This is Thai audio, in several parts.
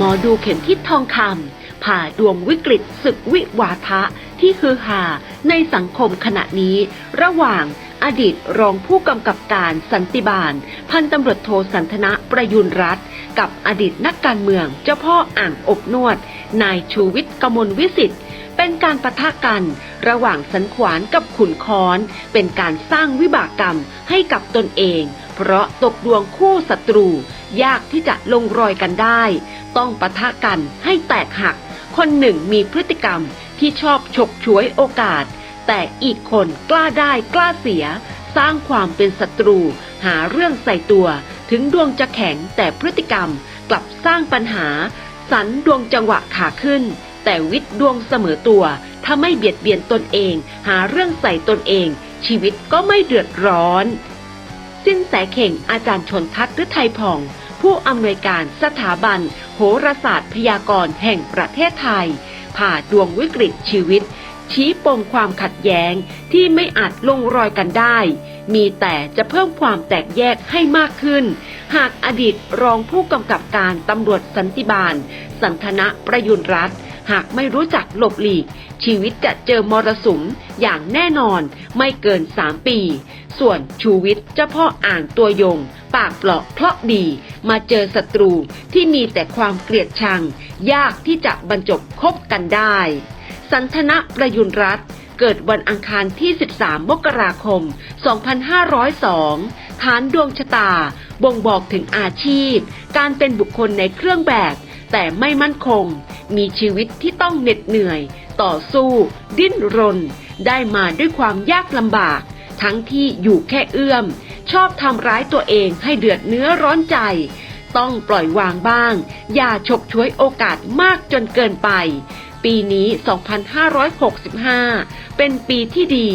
มอดูเข็มทิศทองคำผ่าดวงวิกฤตศึกวิวาทะที่ฮือฮาในสังคมขณะนี้ ระหว่างอดีตรองผู้กำกับการสันติบาล พันตำรวจโทสันทนะประยุนรัตน์กับอดีตนักการเมืองเจ้าพ่ออ่างอบนวด นายชูวิทย์กมลวิสิทธิ์เป็นการปะทะกันระหว่างสันขวานกับขุนค้อน เป็นการสร้างวิบากกรรมให้กับตนเอง เพราะตกดวงคู่ศัตรู ยากที่จะลงรอยกันได้ ต้องปะทะกันให้แตกหัก คนหนึ่งมีพฤติกรรมที่ชอบฉกฉวยโอกาส แต่อีกคนกล้าได้กล้าเสีย สร้างความเป็นศัตรู หาเรื่องใส่ตัว ถึงดวงจะแข็งแต่พฤติกรรมกลับสร้างปัญหา สันดวงจังหวะขาขึ้น แต่วิทย์ดวงเสมอตัวถ้าไม่เบียดเบียนตนเอง หาเรื่องใส่ตนเอง ชีวิตก็ไม่เดือดร้อน สิ้นแสเข่งอาจารย์ชนทัศน์ฤทัยผ่อง ผู้อำนวยการสถาบัน โหราศาสตร์พยากรณ์แห่งประเทศไทย ผ่าดวงวิกฤตชีวิต ชี้ปมความขัดแย้งที่ไม่อาจลงรอยกันได้ มีแต่จะเพิ่มความแตกแยกให้มากขึ้น หากอดีตรองผู้กำกับการตำรวจสันติบาล สันทนะประยุนรัต หากไม่รู้จักหลบหลีก ชีวิตจะเจอมรสุมอย่างแน่นอนไม่เกิน 3 ปี ส่วนชูวิทย์เจ้าพ่ออ่างตัวยง ปากเปลาะเพราะดี มาเจอศัตรูที่มีแต่ความเกลียดชัง ยากที่จะบรรจบคบกันได้ สันทนะประยุนรัตน์เกิดวันอังคารที่ 13 มกราคม 2502 ฐานดวงชะตา บ่งบอกถึงอาชีพ การเป็นบุคคลในเครื่องแบบ แต่ไม่มั่นคง มีชีวิตที่ต้องเหน็ดเหนื่อย ต่อสู้ ดิ้นรน ได้มาด้วยความยากลำบาก ทั้งที่อยู่แค่เอื้อม ชอบทำร้ายตัวเองให้เดือดเนื้อร้อนใจ ต้องปล่อยวางบ้าง อย่าฉกฉวยโอกาสมากจนเกินไปปีนี้ 2565 เป็นปีที่ดี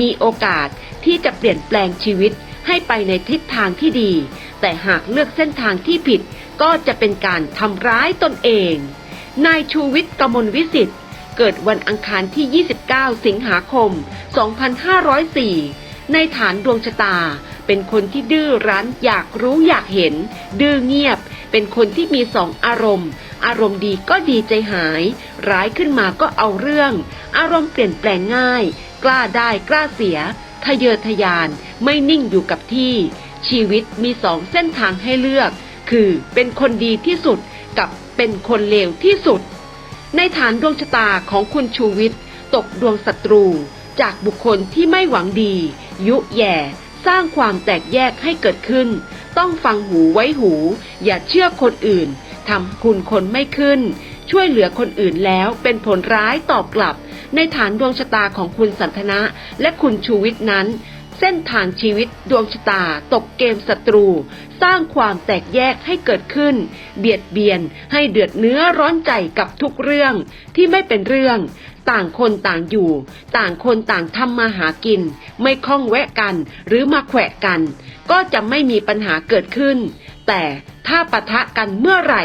มีโอกาสที่จะเปลี่ยนแปลงชีวิต ให้ไปในทิศทางที่ดี แต่หากเลือกเส้นทางที่ผิดก็จะเป็นการทำร้ายตนเอง นายชูวิทย์กมลวิสิทธิ์เกิดวันอังคารที่ 29 สิงหาคม 2504 ในฐานดวงชะตา เป็นคนที่ดื้อรั้นอยากรู้อยากเห็น ดื้อเงียบ เป็นคนที่มีสองอารมณ์ อารมณ์ดีก็ดีใจหาย ร้ายขึ้นมาก็เอาเรื่อง อารมณ์เปลี่ยนแปลงง่าย กล้าได้กล้าเสีย ทะเยอทะยานไม่นิ่งอยู่กับที่ ชีวิตมีสองเส้นทางให้เลือก คือเป็นคนดีที่สุดกับเป็นคนเลวที่สุด ในฐานดวงชะตาของคุณชูวิทย์ตกดวงศัตรู จากบุคคลที่ไม่หวังดี ยุแย่สร้างความแตกแยกให้เกิดขึ้น ต้องฟังหูไว้หู อย่าเชื่อคนอื่นทำคุณคนไม่ขึ้น ช่วยเหลือคนอื่นแล้วเป็นผลร้ายตอบกลับ ในฐานดวงชะตาของคุณสันทนะและคุณชูวิทย์นั้น เส้นทางชีวิตดวงชะตา ตกเกมศัตรู สร้างความแตกแยกให้เกิดขึ้น เบียดเบียนให้เดือดเนื้อร้อนใจกับทุกเรื่องที่ไม่เป็นเรื่องต่างคนต่างอยู่ ต่างคนต่างทำมาหากิน ไม่คล้องแวะกันหรือมาแขวะกัน ก็จะไม่มีปัญหาเกิดขึ้น แต่ ถ้าปะทะกันเมื่อไหร่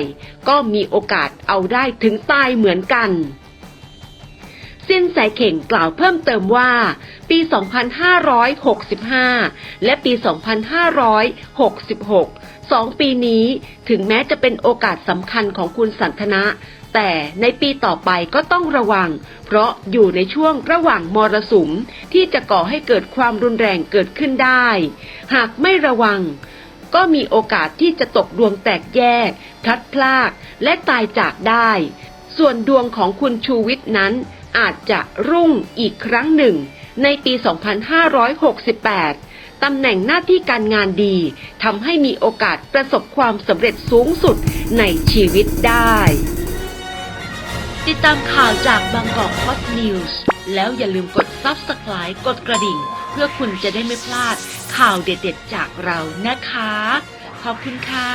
ก็มีโอกาสเอาได้ถึงตายเหมือนกันสิ้นสายเข่งกล่าวเพิ่มเติมว่า ปี 2565 และปี 2566 สองปีนี้ถึงแม้จะเป็นโอกาสสำคัญของคุณสันทนะ แต่ในปีต่อไปก็ต้องระวัง เพราะอยู่ในช่วงระหว่างมรสุมที่จะก่อให้เกิดความรุนแรงเกิดขึ้นได้ หากไม่ระวัง ก็มีโอกาสที่จะตกดวงแตกแยก พลัดพรากและตายจากได้ ส่วนดวงของคุณชูวิทย์นั้น อาจจะรุ่งอีกครั้งหนึ่ง ในปี 2568 ตำแหน่งหน้าที่การงานดีทำให้มีโอกาสประสบความสำเร็จสูงสุดในชีวิตได้ ติดตามข่าวจากบางกอกพอดนิวส์แล้วอย่าลืมกด Subscribe กดกระดิ่ง เพื่อคุณจะได้ไม่พลาดข่าวเด็ดๆจากเรานะคะ ขอบคุณค่ะ